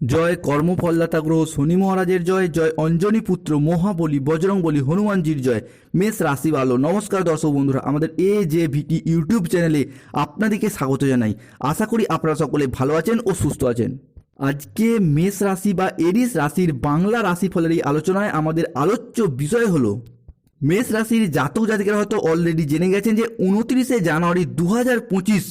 জয় কর্মফলদাতা গ্রহ শনি মহারাজের জয় জয় অঞ্জনী পুত্র মহাবলী বজরং বলি হনুমানজির জয়। মেষ রাশি ভালো নমস্কার দর্শক বন্ধুরা, আমাদের এ জে ভিটি ইউটিউব চ্যানেলে আপনাদেরকে স্বাগত জানাই। আশা করি আপনারা সকলে ভালো আছেন ও সুস্থ আছেন। আজকে মেষ রাশি বা এরিস রাশির বাংলা রাশিফলের এই আলোচনায় আমাদের আলোচ্য বিষয় হলো, মেষ রাশির জাতক জাতিকারা হয়তো অলরেডি জেনে গেছেন যে উনত্রিশে জানুয়ারি দু হাজার পঁচিশ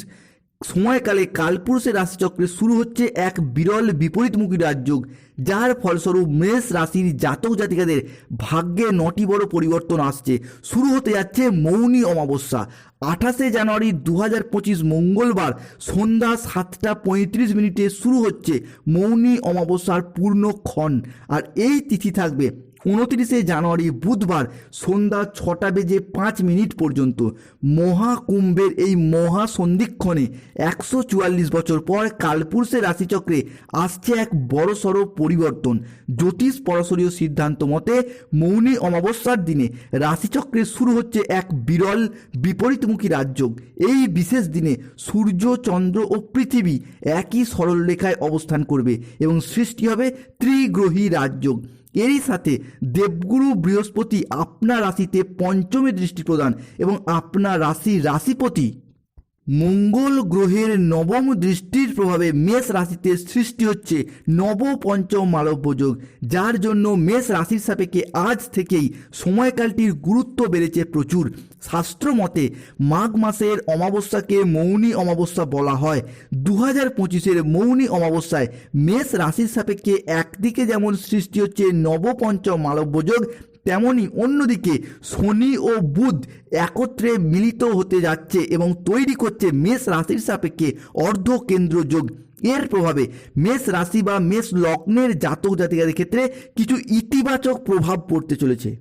সময়কালে কালপুরুষের রাশিচক্রে শুরু হচ্ছে এক বিরল বিপরীতমুখী রাজযোগ, যার ফলস্বরূপ মেষ রাশির জাতক জাতিকাদের ভাগ্যে নটি বড় পরিবর্তন আসছে। শুরু হতে যাচ্ছে মৌনী অমাবস্যা। আঠাশে জানুয়ারি দু হাজার পঁচিশ মঙ্গলবার সন্ধ্যা সাতটা পঁয়ত্রিশ মিনিটে শুরু হচ্ছে মৌনী অমাবস্যার পূর্ণক্ষণ আর এই তিথি থাকবে উনত্রিশে জানুয়ারি বুধবার সন্ধ্যা ছটা বেজে পাঁচ মিনিট পর্যন্ত মহাকুম্ভের এই মহা সন্ধিক্ষণে একশো চুয়াল্লিশ বছর পর কালপুরুষের রাশিচক্রে আসছে এক বড়সড় পরিবর্তন। জ্যোতিষ পরশরীয় সিদ্ধান্ত মতে মৌনী অমাবস্যার দিনে রাশিচক্রে শুরু হচ্ছে এক বিরল, বিপরীতমুখী রাজযোগ। এই বিশেষ দিনে সূর্য, চন্দ্র ও পৃথিবী একই সরল রেখায় অবস্থান করবে এবং সৃষ্টি হবে ত্রিগ্রহী রাজযোগ। এরই সাথে দেবগুরু বৃহস্পতি আপনার রাশিতে পঞ্চমী দৃষ্টি প্রদান এবং আপনার রাশি রাশিপতি মঙ্গল গ্রহের নবম দৃষ্টির প্রভাবে মেষ রাশিতে সৃষ্টি হচ্ছে নব পঞ্চম মালব্য যার জন্য মেষ রাশির সাপেক্ষে আজ থেকেই সময়কালটির গুরুত্ব বেড়েছে প্রচুর। শাস্ত্র মতে, মাঘ মাসের অমাবস্যাকে মৌনী অমাবস্যা বলা হয়। দু হাজার পঁচিশের মৌনী অমাবস্যায় মেষ রাশির সাপেক্ষে একদিকে যেমন সৃষ্টি হচ্ছে নবপঞ্চম মালব্য যোগ তেমনি অন্যদিকে শনি ও বুধ একত্রে মিলিত হতে যাচ্ছে এবং তৈরি করছে মেষ রাশির সাপেক্ষে অর্ধ কেন্দ্র যোগ। এর প্রভাবে মেষ রাশি বা মেষ লগ্নের জাতক জাতিকাদের ক্ষেত্রে কিছু ইতিবাচক প্রভাব পড়তে চলেছে।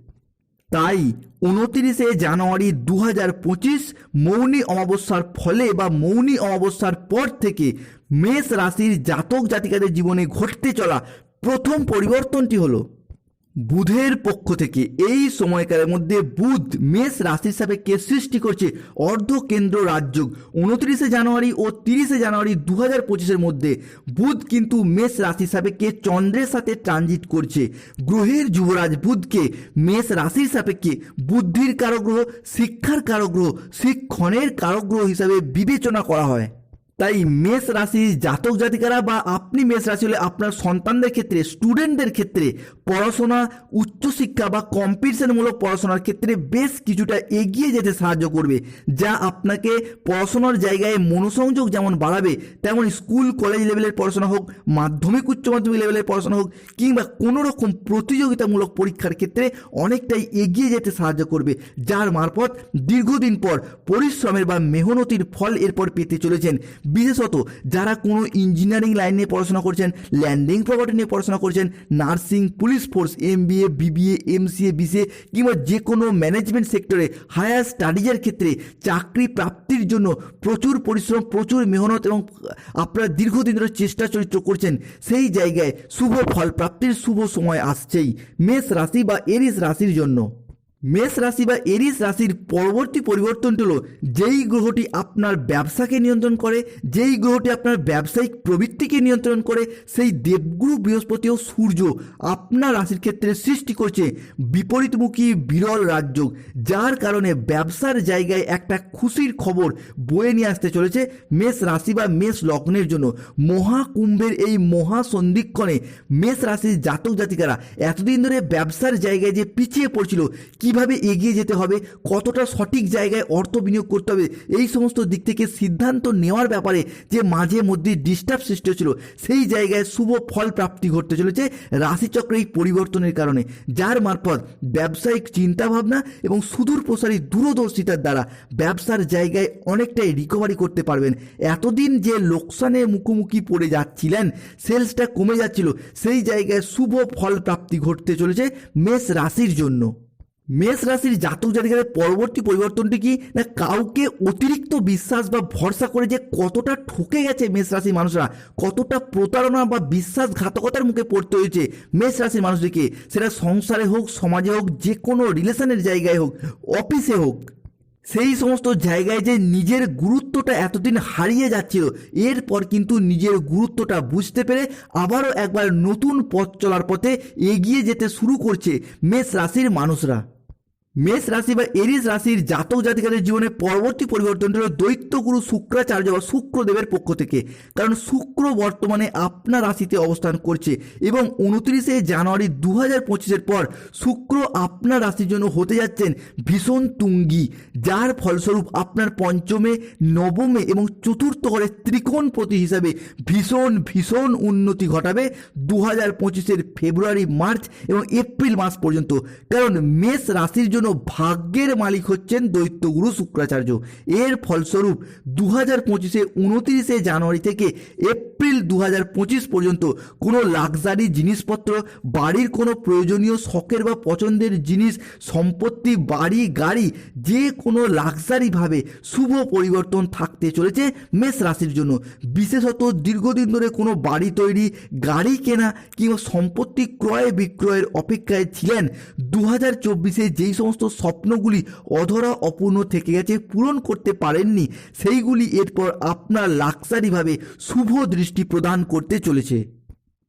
তাই উনতিরিশে জানুয়ারি দু হাজার পঁচিশ মৌনী অমাবস্যার ফলে বা মৌনী অমাবস্যার পর থেকে মেষ রাশির জাতক জাতিকাদের জীবনে ঘটতে চলা প্রথম পরিবর্তনটি হলো বুধের পক্ষ থেকে এই সময়কালের মধ্যে বুধ মেষ রাশির সাপেক্ষে সৃষ্টি করছে অর্ধ কেন্দ্র রাজযোগ উনত্রিশে জানুয়ারি ও তিরিশে জানুয়ারি দু হাজার পঁচিশের মধ্যে বুধ কিন্তু মেষ রাশির সাপেক্ষে চন্দ্রের সাথে ট্রানজিট করছে। গ্রহের যুবরাজ বুধকে মেষ রাশির সাপেক্ষে বুদ্ধির কারগ্রহ, শিক্ষার কারগ্রহ, শিক্ষণের কারগ্রহ হিসাবে বিবেচনা করা হয়। তাই মেষ রাশির জাতক জাতিকারা বা আপনি মেষ রাশি হলে আপনার সন্তানদের ক্ষেত্রে স্টুডেন্টদের ক্ষেত্রে পড়াশোনা, উচ্চশিক্ষা বা কম্পিটিশনমূলক পড়াশোনার ক্ষেত্রে বেশ কিছুটা এগিয়ে যেতে সাহায্য করবে, যা আপনাকে পড়াশোনার জায়গায় মনোসংযোগ যেমন বাড়াবে, তেমন স্কুল কলেজ লেভেলের পড়াশোনা হোক, মাধ্যমিক, উচ্চ মাধ্যমিক লেভেলের পড়াশোনা হোক, কিংবা কোনো রকম প্রতিযোগিতামূলক পরীক্ষার ক্ষেত্রে অনেকটাই এগিয়ে যেতে সাহায্য করবে, যার মারফত দীর্ঘদিন পর পরিশ্রমের বা মেহনতির ফল এরপর পেতে চলেছেন। বিশেষত যারা কোনো ইঞ্জিনিয়ারিং লাইন নিয়ে পড়াশোনা করছেন ল্যান্ডিং প্রপার্টি নিয়ে পড়াশোনা করছেন nursing police force MBA BBA MCA BCA কিংবা যে কোনো ম্যানেজমেন্ট সেক্টরে হায়ার স্টাডিজের ক্ষেত্রে চাকরি প্রাপ্তির জন্য প্রচুর পরিশ্রম, প্রচুর মেহনত এবং আপনারা দীর্ঘদিন ধরে চেষ্টা চরিত্র করছেন, সেই জায়গায় শুভ ফল প্রাপ্তির শুভ সময় আসছেই, মেষ রাশি বা এরিস রাশির জন্য। মেষ রাশি বা এরিস রাশির পরবর্তী পরিবর্তনটি হলো যেই গ্রহটি আপনার ব্যবসাকে নিয়ন্ত্রণ করে, যেই গ্রহটি আপনার ব্যবসায়িক প্রবৃত্তিকে নিয়ন্ত্রণ করে, সেই দেবগুরু বৃহস্পতি ও সূর্য আপনার রাশির ক্ষেত্রে সৃষ্টি করছে বিপরীতমুখী বিরল রাজযোগ, যার কারণে ব্যবসার জায়গায় একটা খুশির খবর বয়ে নিয়ে আসতে চলেছে মেষ রাশি বা মেষ লগ্নের জন্য। মহাকুম্ভের এই মহা সন্ধিক্ষণে মেষ রাশির জাতক জাতিকারা এতদিন ধরে ব্যবসার জায়গায় যে পিছিয়ে পড়ছিল কীভাবে এগিয়ে যেতে হবে, কতটা সঠিক জায়গায় অর্থ বিনিয়োগ করতে হবে, এই সমস্ত দিক থেকে সিদ্ধান্ত নেওয়ার ব্যাপারে যে মাঝে মধ্যে ডিস্টার্ব সৃষ্টি হচ্ছিল সেই জায়গায় শুভ ফল প্রাপ্তি ঘটতে চলেছে রাশিচক্রের এই পরিবর্তনের কারণে, যার মারফত ব্যবসায়িক চিন্তাভাবনা এবং সুদূর প্রসারী দূরদর্শিতার দ্বারা ব্যবসার জায়গায় অনেকটাই রিকভারি করতে পারবেন। এতদিন যে লোকসানের মুখোমুখি পড়ে যাচ্ছিলেন সেলসটা কমে যাচ্ছিল, সেই জায়গায় শুভ ফল প্রাপ্তি ঘটতে চলেছে মেষ রাশির জন্য। মেষ রাশির জাতক জাতিকাদের পরবর্তী পরিবর্তনটি কি? না কাউকে অতিরিক্ত বিশ্বাস বা ভরসা করে যে কতটা ঠকে গেছে মেষ রাশির মানুষরা, কতটা প্রতারণা বা বিশ্বাসঘাতকতার মুখে পড়তে হয়েছে মেষ রাশির মানুষদেরকে সেটা সংসারে হোক, সমাজে হোক যে কোনো রিলেশনের জায়গায় হোক, অফিসে হোক, সেই সমস্ত জায়গায় যে নিজের গুরুত্বটা এতদিন হারিয়ে যাচ্ছিল, এরপর কিন্তু নিজের গুরুত্বটা বুঝতে পেরে আবারও একবার নতুন পথ চলার পথে এগিয়ে যেতে শুরু করছে মেষ রাশির মানুষরা। মেষ রাশি বা এরিস রাশির জাতক জাতিকাদের জীবনে পরবর্তী পরিবর্তনটা হলো দৈত্যগুরু শুক্রাচার্য বা শুক্রদেবের পক্ষ থেকে। কারণ শুক্র বর্তমানে আপনার রাশিতে অবস্থান করছে এবং উনত্রিশে জানুয়ারি দু হাজার পঁচিশের পর শুক্র আপনার রাশির জন্য হতে যাচ্ছেন ভীষণ তুঙ্গি, যার ফলস্বরূপ আপনার পঞ্চমে, নবমে এবং চতুর্থ ঘরে ত্রিকোণ প্রতি হিসাবে ভীষণ ভীষণ উন্নতি ঘটাবে দু হাজার পঁচিশের ফেব্রুয়ারি, মার্চ এবং এপ্রিল মাস পর্যন্ত। কারণ মেষ রাশির জন্য ভাগ্যের মালিক হচ্ছেন দৈত্যগুরু শুক্রাচার্য। এর ফলস্বরূপ দু হাজার পঁচিশে উনত্রিশে জানুয়ারি থেকে এপ্রিল দু হাজার পঁচিশ পর্যন্ত কোনো লাক্সারি জিনিসপত্র, বাড়ির কোনো প্রয়োজনীয় শখের বা পছন্দের জিনিস, সম্পত্তি, বাড়ি, গাড়ি, যে কোনো লাক্সারিভাবে শুভ পরিবর্তন থাকতে চলেছে মেষ রাশির জন্য। বিশেষত দীর্ঘদিন ধরে কোনো বাড়ি তৈরি, গাড়ি কেনা কিংবা সম্পত্তি ক্রয় বিক্রয়ের অপেক্ষায় ছিলেন দু হাজার চব্বিশে যেই সমস্ত স্বপ্নগুলি অধরা অপূর্ণ থেকে গেছে, পূরণ করতে পারেননি। সেইগুলি এরপর আপনার লাক্সারিভাবে শুভ দৃষ্টি প্রদান করতে চলেছে।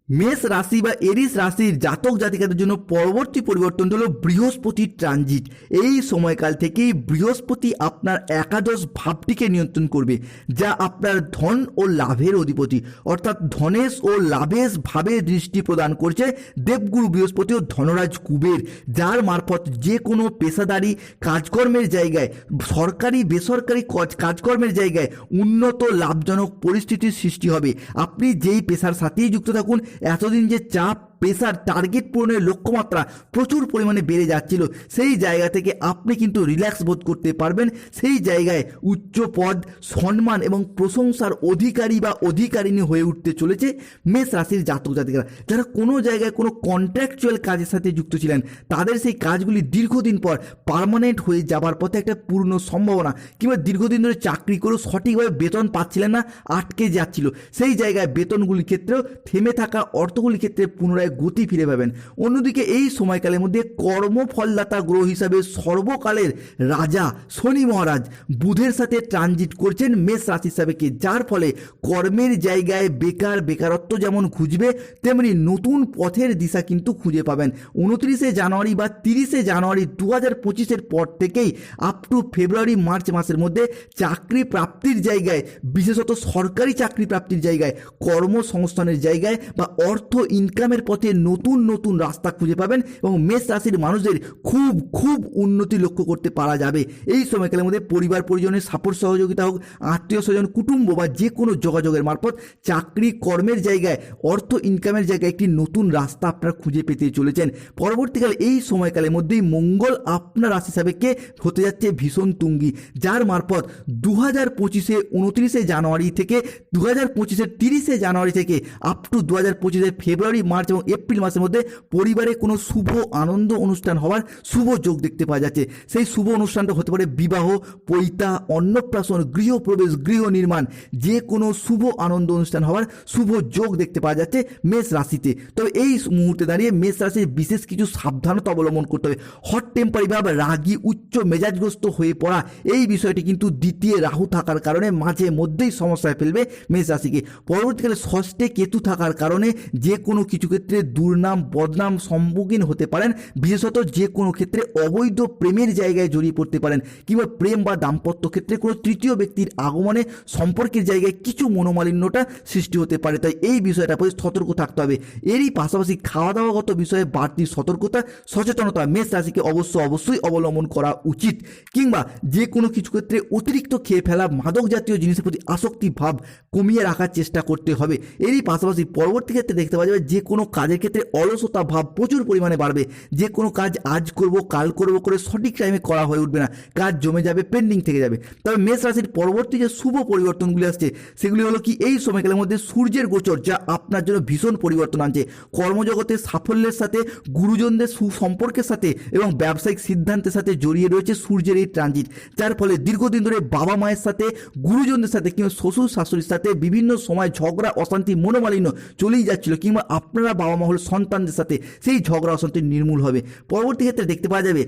মেষ রাশি বা এরিস রাশির জাতক জাতিকাদের জন্য পরবর্তী পরিবর্তন হলো বৃহস্পতি ট্রানজিট। এই সময়কাল থেকেই বৃহস্পতি আপনার একাদশ ভাবটিকে নিয়ন্ত্রণ করবে, যা আপনার ধন ও লাভের অধিপতি। অর্থাৎ ধনেশ ও লাভেশ ভাবে দৃষ্টি প্রদান করছে দেবগুরু বৃহস্পতি ও ধনরাজ কুবের, যার মারফত যে কোনো পেশাদারি কাজকর্মের জায়গায়, সরকারি, বেসরকারি কজ- কাজকর্মের জায়গায় উন্নত লাভজনক পরিস্থিতির সৃষ্টি হবে। আপনি যেই পেশার সাথেই যুক্ত থাকুন এতদিন যে চাপ পেশার টার্গেট পূরণের লক্ষ্যমাত্রা প্রচুর পরিমাণে বেড়ে যাচ্ছিল। সেই জায়গা থেকে আপনি কিন্তু রিল্যাক্স বোধ করতে পারবেন। সেই জায়গায় উচ্চ পদ, সম্মান এবং প্রশংসার অধিকারী বা অধিকারিণী হয়ে উঠতে চলেছে মেষ রাশির জাতক জাতিকারা। যারা কোনো জায়গায় কোনো কন্ট্রাকচুয়াল কাজের সাথে যুক্ত ছিলেন, তাদের সেই কাজগুলি দীর্ঘদিন পর পার্মানেন্ট হয়ে যাবার পথে একটা পূর্ণ সম্ভাবনা কিংবা দীর্ঘদিন ধরে চাকরি করেও সঠিকভাবে বেতন পাচ্ছিলেন না, আটকে যাচ্ছিল। সেই জায়গায় বেতনগুলির ক্ষেত্রেও থেমে থাকা অর্থগুলির ক্ষেত্রে পুনরায় গতি ফিরে পাবেন। অন্যদিকে এই সময়কালের মধ্যে কর্মফলদাতা গ্রহ হিসাবে সর্বকালের রাজা শনি মহারাজ বুধের সাথে ট্রানজিট করছেন মেষ রাশি হিসাবে কি, যার ফলে কর্মের জায়গায় বেকার বেকারত্ব যেমন খুঁজবে, তেমনি নতুন পথের দিশা কিন্তু খুঁজে পাবেন। উনত্রিশে জানুয়ারি বা তিরিশে জানুয়ারি দু হাজার পঁচিশের পর থেকেই আপ টু ফেব্রুয়ারি মার্চ মাসের মধ্যে চাকরি প্রাপ্তির জায়গায়, বিশেষত সরকারি চাকরি প্রাপ্তির জায়গায়, কর্মসংস্থানের জায়গায় বা অর্থ ইনকামের পথে নতুন নতুন রাস্তা খুঁজে পাবেন এবং মেষ রাশির মানুষদের খুব খুব উন্নতি লক্ষ্য করতে পারা যাবে। এই সময়কালের মধ্যে পরিবার, পরিজনের সাপোর্ট সহযোগিতা হোক, আত্মীয় স্বজন, কুটুম্ব বা যে কোনো যোগাযোগের মারফত চাকরি, কর্মের জায়গায়, অর্থ ইনকামের জায়গায় একটি নতুন রাস্তা আপনারা খুঁজে পেতে চলেছেন। পরবর্তীকালে এই সময়কালের মধ্যেই মঙ্গল আপনার রাশি সাপেক্ষে হতে যাচ্ছে ভীষণ তুঙ্গি, যার মারফত দু হাজার পঁচিশে উনত্রিশে জানুয়ারি থেকে দু হাজার পঁচিশের তিরিশে জানুয়ারি থেকে আপ টু দু হাজার পঁচিশের ফেব্রুয়ারি, মার্চ এবং এপ্রিল মাসের মধ্যে পরিবারে কোনো শুভ আনন্দ অনুষ্ঠান হওয়ার শুভ যোগ দেখতে পাওয়া যাচ্ছে। সেই শুভ অনুষ্ঠানটা হতে পারে বিবাহ, পৈতা, অন্নপ্রাশন, গৃহপ্রবেশ, গৃহ নির্মাণ, যে কোনো শুভ আনন্দ অনুষ্ঠান হওয়ার শুভ যোগ দেখতে পাওয়া যাচ্ছে মেষ রাশিতে। তবে এই মুহূর্তে দাঁড়িয়ে মেষ রাশির বিশেষ কিছু সাবধানতা অবলম্বন করতে হবে। হট টেম্পারি ভাবে রাগী, উচ্চ মেজাজগ্রস্ত হয়ে পড়া, এই বিষয়টি কিন্তু দ্বিতীয় রাহু থাকার কারণে মাঝে মধ্যেই সমস্যায় ফেলবে মেষ রাশিকে। পরবর্তীকালে ষষ্ঠে কেতু থাকার কারণে যে কোনো কিছু ক্ষেত্রে দুর্নাম, বদনাম সম্মুখীন হতে পারেন, বিশেষত যে কোনো ক্ষেত্রে অবৈধ প্রেমের জায়গায় জড়িয়ে পড়তে পারেন কিংবা প্রেম বা দাম্পত্য ক্ষেত্রে কোনো তৃতীয় ব্যক্তির আগমনে সম্পর্কের জায়গায় কিছু মনোমালিন্যটা সৃষ্টি হতে পারে। তাই এই বিষয়টা প্রতি সতর্ক থাকতে হবে। এরই পাশাপাশি খাওয়া দাওয়াগত বিষয়ে বাড়তি সতর্কতা, সচেতনতা মেষ রাশিকে অবশ্য অবশ্যই অবলম্বন করা উচিত। কিংবা যে কোনো কিছু ক্ষেত্রে অতিরিক্ত খেয়ে ফেলা, মাদক জাতীয় জিনিসের প্রতি আসক্তি ভাব কমিয়ে রাখার চেষ্টা করতে হবে। এরই পাশাপাশি পরবর্তী ক্ষেত্রে দেখতে পাওয়া যাবে যে কোনো কাজের ক্ষেত্রে অলসতা ভাব প্রচুর পরিমাণে বাড়বে। যে কোনো কাজ আজ করব, কাল করব করে সঠিক টাইমে করা হয়ে উঠবে না। কাজ জমে যাবে পেন্ডিং থেকে যাবে। তবে মেষ রাশির পরবর্তী যে শুভ পরিবর্তনগুলি আসছে, সেগুলি হলো কি এই সময়কালের মধ্যে সূর্যের গোচর, যা আপনার জন্য ভীষণ পরিবর্তন আনছে। কর্মজগতে সাফল্যের সাথে, গুরুজনদের সুসম্পর্কের সাথে এবং ব্যবসায়িক সিদ্ধান্তের সাথে জড়িয়ে রয়েছে সূর্যের এই ট্রানজিট যার ফলে দীর্ঘদিন ধরে বাবা মায়ের সাথে, গুরুজনদের সাথে কিংবা শ্বশুর শাশুড়ির সাথে বিভিন্ন সময় ঝগড়া, অশান্তি, মনোমালিন্য চলেই যাচ্ছিল কিংবা আপনারা বাবা মহল সন্তানদের সাথে সেই ঝগড়া অশান্তি নির্মূল হবে। পরবর্তী ক্ষেত্রে দেখতে পাওয়া যাবে,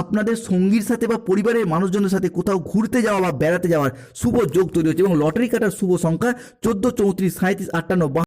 আপনাদের সঙ্গীর সাথে বা পরিবারের মানুষজনের সাথে কোথাও ঘুরতে যাওয়া বা বেড়াতে যাওয়ার শুভ যোগ তৈরি হচ্ছে এবং লটারি কাটার শুভ সংখ্যা চোদ্দ, চৌত্রিশ সাঁত্রিশ আটান্ন